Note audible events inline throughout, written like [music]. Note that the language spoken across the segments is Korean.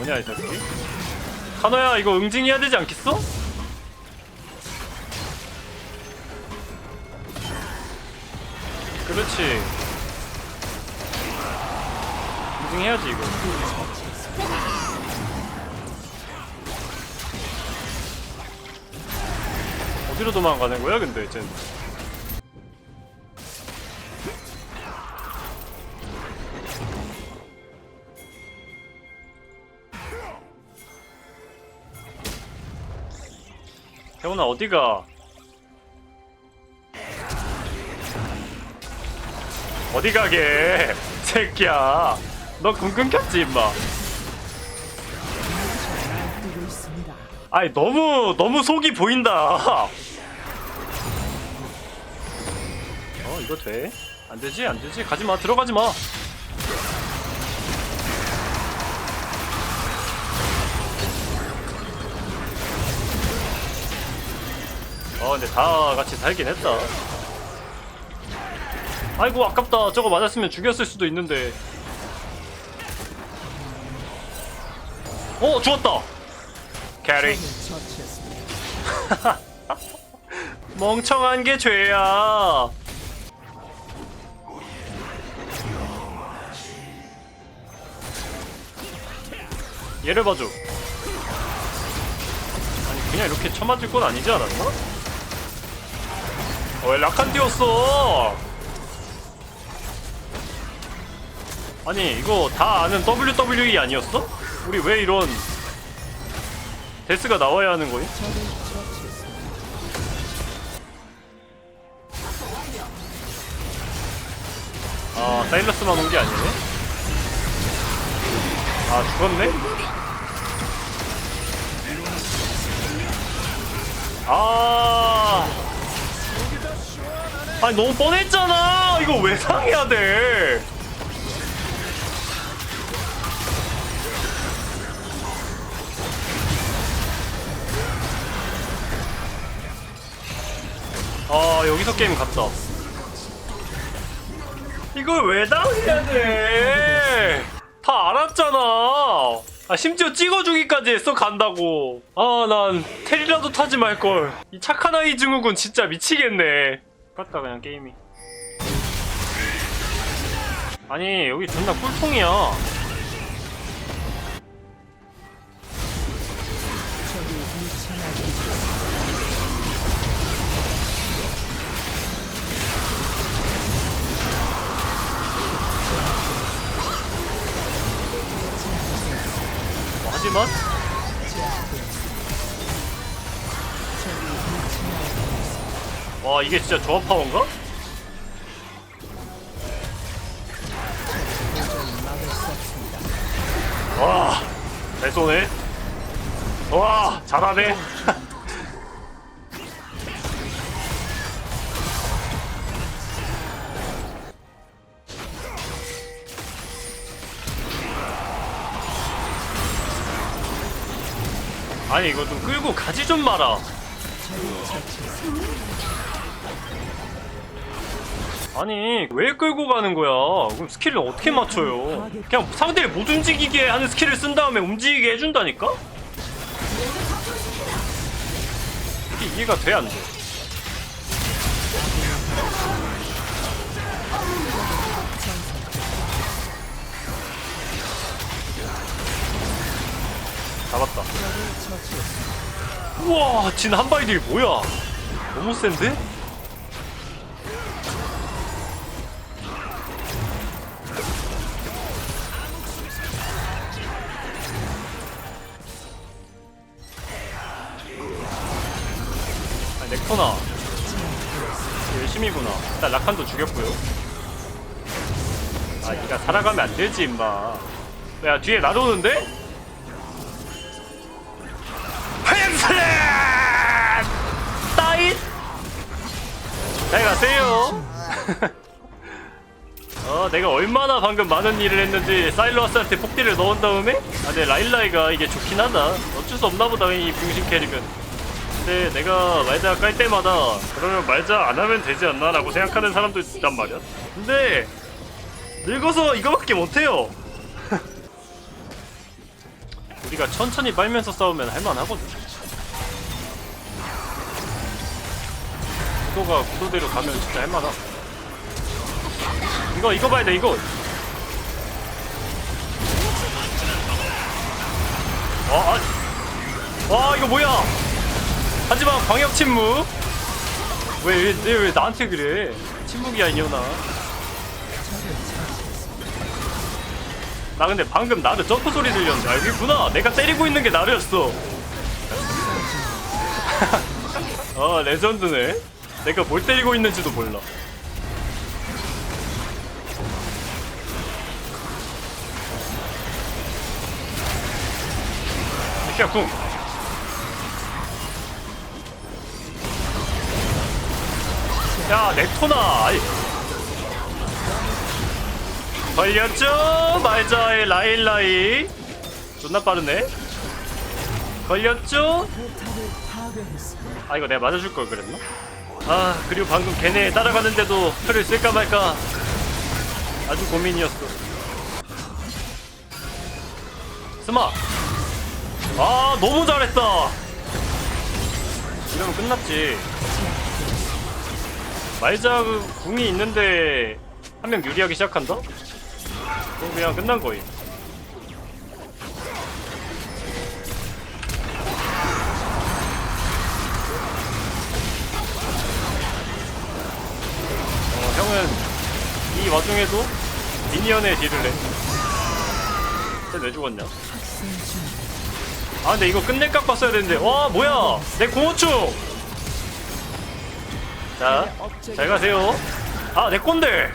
뭐냐 이 새끼? 카노야 이거 응징해야 되지 않겠어? 그렇지. 응징해야지 이거. 어디로 도망가는 거야 근데 쟤는 태훈아 어디가? 어디 가게 [laughs] 새끼야? 너금 끊겼지 임마. 아이 너무 너무 속이 보인다. [laughs] 어 이거 돼? 안 되지 안 되지? 가지 마 들어가지 마 어 근데 다 같이 살긴 했다 아이고 아깝다 저거 맞았으면 죽였을 수도 있는데 어 죽었다 캐리. [laughs] 멍청한 게 죄야. 얘를 봐줘. 아니 그냥 이렇게 쳐맞을 건 아니지 않았나? 왜 라칸 띄웠어? 아니 이거 다 아는 WWE 아니었어? 우리 왜 이런 데스가 나와야 하는 처치했습니다. 아 사일러스만 온 게 아니네 아 죽었네 아 아니 너무 뻔했잖아 이거 왜 상해야 돼 아 여기서 게임 갔다 이걸 왜 당해야 돼? 다 알았잖아. 아 심지어 찍어주기까지 했어 간다고. 아 난 테리라도 타지 말 걸. 이 착한 아이 증후군 진짜 미치겠네. 똑같다 그냥 게임이. 아니 여기 존나 꿀통이야. 뭐, 하지만 와 이게 진짜 조합 파워인가? 없습니다. 와잘 쏘네. 와 잘하네. [laughs] 아니 이거 좀 끌고 가지 좀 마라. 아니 왜 끌고 가는 거야? 그럼 스킬을 어떻게 맞춰요? 그냥 상대를 못 움직이게 하는 스킬을 쓴 다음에 움직이게 해준다니까? 이게 이해가 돼 안 돼? 잡았다. 우와, 진 한바이딜 뭐야? 너무 센데? 넥터나 열심히구나. 일단 라칸도 죽였고요. 아, 니가 살아가면 안 되지, 임마. 야, 뒤에 나도오는데 펜슬렛! 따잇! 잘 가세요. [laughs] 어, 내가 얼마나 방금 많은 일을 했는지 사일러스한테 폭딜을 넣은 다음에 아, 근데 라일라이가 이게 좋긴 하다. 어쩔 수 없나 보다, 이 병신 캐릭은. 근데 내가 말자 깔 때마다 그러면 말자 안 하면 되지 않나? 라고 생각하는 사람도 있단 말이야. 근데 늙어서 이거밖에 못해요. [laughs] 우리가 천천히 빨면서 싸우면 할만하거든. 구도가 구도대로 가면 진짜 할만하. 이거 이거 봐야 돼 이거. 와, 아, 와 이거 뭐야? 하지만 광역 침묵. 왜, 왜, 왜 나한테 그래? 침묵이야 이년아. 나 근데 방금 나르 점프 소리 들렸는데 아 여기구나 내가 때리고 있는 게 나르였어 아 [laughs] 레전드네 내가 뭘 때리고 있는지도 몰라 이렇게 궁 야, 넥토나! 걸렸죠? 말자의 라일라이. 존나 빠르네. 걸렸죠? 아, 이거 내가 맞아줄 걸 그랬나? 아, 그리고 방금 걔네 따라가는데도 표를 쓸까 말까. 아주 고민이었어. 스마! 아, 너무 잘했다! 이러면 끝났지. 말자 그 궁이 있는데 한 명 유리하기 시작한다? 그럼 그냥 끝난 거임. 어, 형은 이 와중에도 미니언의 딜을 해. 쟤왜 죽었냐? 아 근데 이거 끝낼 각 봤어야 되는데 와 뭐야 내 공호충 자 잘 가세요. 아내 꼰대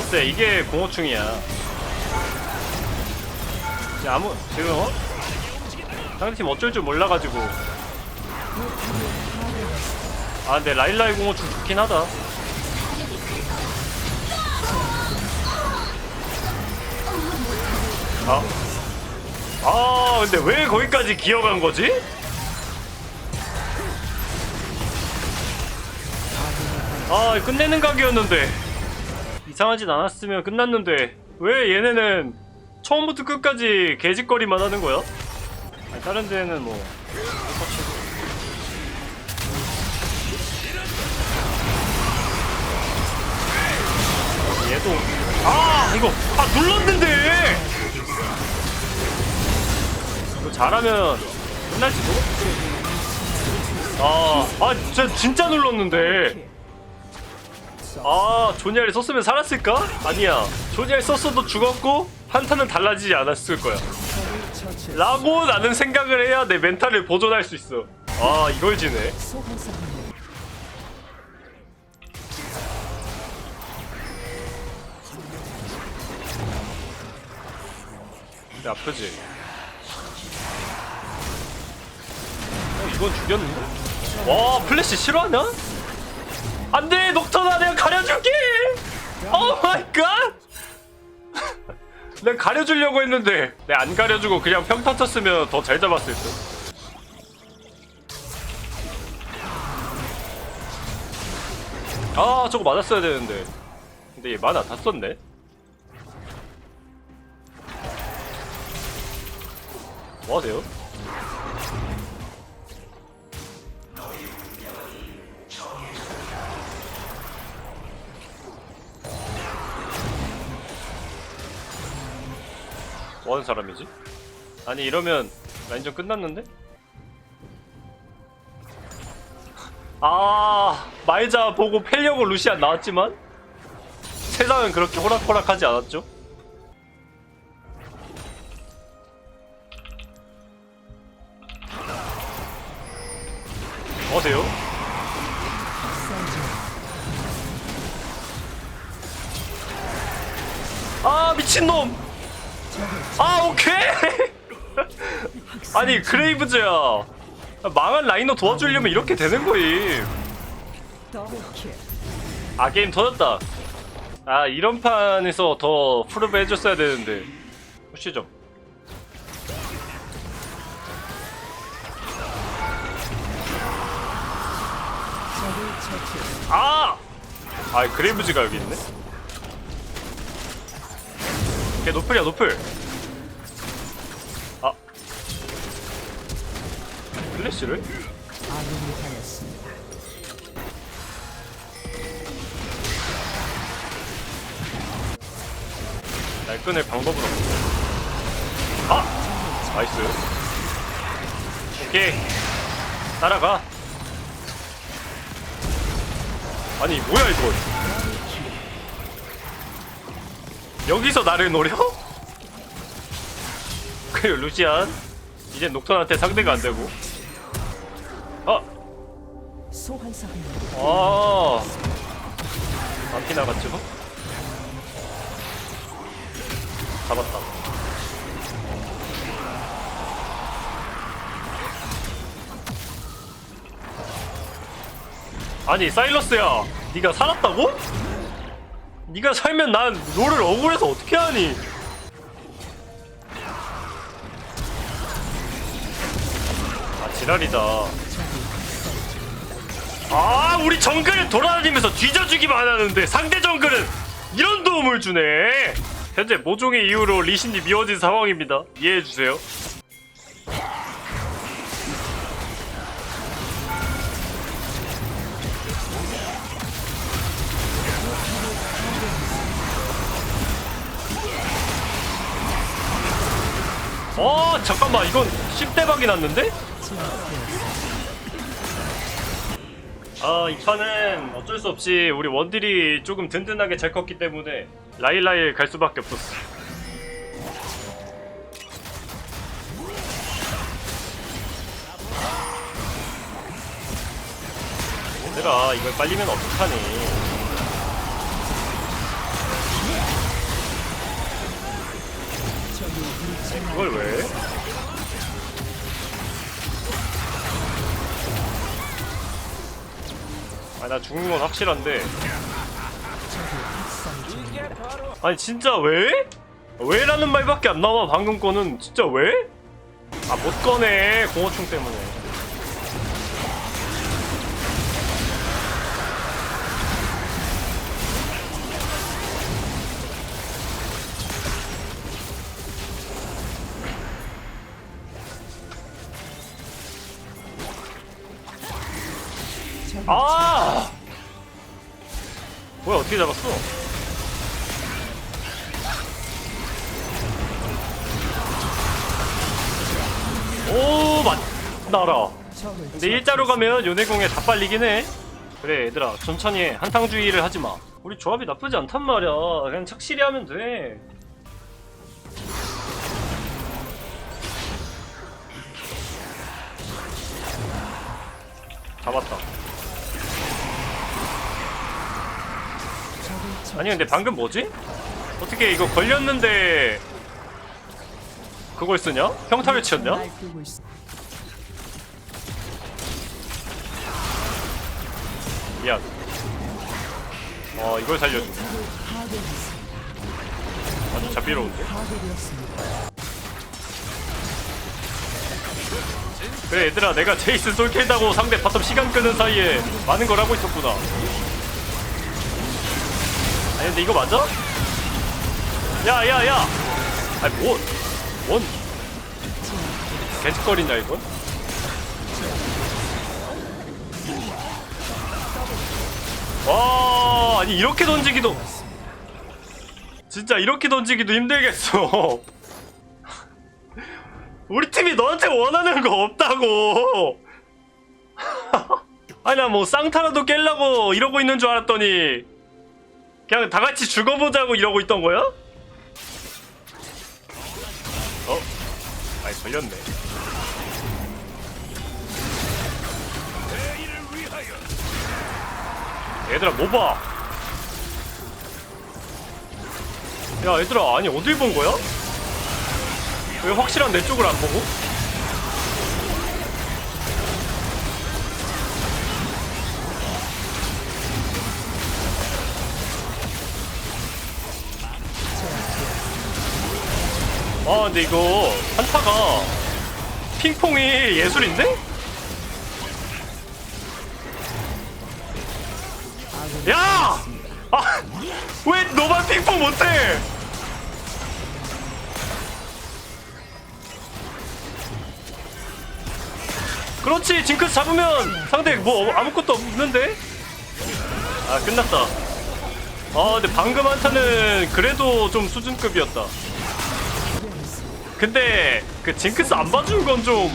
어때? 이게 공호충이야. 지금 아무 지금 어? 상대팀 어쩔 줄 몰라가지고. 아 근데 라일라이 공호충 좋긴 하다. 아, 아 근데 왜 거기까지 기어간 거지? 아 끝내는 각이었는데. 이상하진 않았으면 끝났는데. 왜 얘네는 처음부터 끝까지 개짓거리만 하는 거야? 아니, 다른 데는 뭐 얘도. 아 이거 아 눌렀는데! 이거 잘하면 끝날지도? 아아 진짜 진짜 눌렀는데 아 조니아를 썼으면 살았을까? 아니야 조니아를 썼어도 죽었고 한타는 달라지지 않았을 거야. 라고 나는 생각을 해야 내 멘탈을 보존할 수 있어 아 이걸 지네 근데 아프지? 어 이건 죽였는데? 와 플래시 싫어하냐? 안돼 녹턴아 내가 가려줄게! 오 마이 갓 내가 가려주려고 했는데 내가 안 가려주고 그냥 평타 쳤으면 더 잘 잡았을 듯. 아 저거 맞았어야 되는데. 근데 얘 만화 다 썼네? 뭐 하세요? 뭐 하는 사람이지? 아니 이러면 라인전 끝났는데? 아 말자 보고 패려고 루시안 나왔지만 세상은 그렇게 호락호락하지 않았죠? 어세요? 아 미친놈! 아 오케이! 아니 그레이브즈야 망한 라이너 도와주려면 이렇게 되는 거임 아 게임 터졌다 아 이런 판에서 더 프로브 해줬어야 되는데 처치했습니다. 아! 아 그레이브즈가 여기 있네 걔 노플이야 노플 플래시를? 아군이 당했습니다. 날 끊을 방법은 없어. 아! 나이스. 오케이. 따라가. 아니, 뭐야, 이거. 여기서 나를 노려? 그리고 루시안. 이제 녹턴한테 상대가 안 되고. 아! 소환사입니다. 아. 안 피나갔죠? 잡았다. 아니 사일러스야, 네가 살았다고? 네가 살면 난 롤을 억울해서 어떻게 하니? 아 지랄이다. 아 우리 정글을 돌아다니면서 뒤져주기만 하는데 상대 정글은 이런 도움을 주네. 현재 모종의 이유로 리신이 미워진 상황입니다. 이해해주세요. 어 잠깐만. 이건 10대박이 났는데? 아, 이 판은 어쩔 수 없이 우리 원딜이 조금 든든하게 잘 컸기 때문에 라일라일 갈 수밖에 없었어. 얘들아, 이걸 빨리면 어떡하니? 아니, 그걸 왜? 아, 나 죽는 건 확실한데. 아니, 진짜 왜? 왜라는 말밖에 안 나와, 방금 거는. 진짜 왜? 아, 못 꺼내. 공허충 때문에. 아! 뭐야, 어떻게 잡았어? 오, 맞, 나라. 적을 근데 일자로 가면 요네공에 다 빨리긴 해. 그래, 얘들아, 천천히 해. 한탕주의를 하지 마. 우리 조합이 나쁘지 않단 말이야. 그냥 착실히 하면 돼. 잡았다. 적을 아니 근데 방금 뭐지? 어떻게 이거 걸렸는데 그걸 쓰냐? 평타를 있- 미안 어 이걸 살려줘. 아주 잡비로운데? 그래 얘들아 내가 제이슨 솔킬다고 상대 바텀 시간 끄는 사이에 많은 걸 하고 있었구나 아니 근데 이거 맞아? 야야야! 아니 뭐 뭔? 개짓거리냐 이건? 와 아니 이렇게 던지기도. 진짜 이렇게 던지기도 힘들겠어. [laughs] 우리 팀이 너한테 원하는 거 없다고. [laughs] 아니 나 뭐 쌍타라도 깰라고 이러고 있는 줄 알았더니 그냥 다 같이 죽어보자고 이러고 있던 거야? 어? 아니 걸렸네 얘들아 뭐 봐 야 얘들아 아니 어딜 본 거야? 왜 확실한 내 쪽을 안 보고? 아 근데 이거 한타가 핑퐁이 예술인데? 야! 아, 왜 너만 핑퐁 못해? 그렇지 징크스 잡으면 상대 뭐 아무것도 없는데? 아 끝났다 아 근데 방금 한타는 그래도 좀 수준급이었다 근데 그 징크스 안 봐준 건좀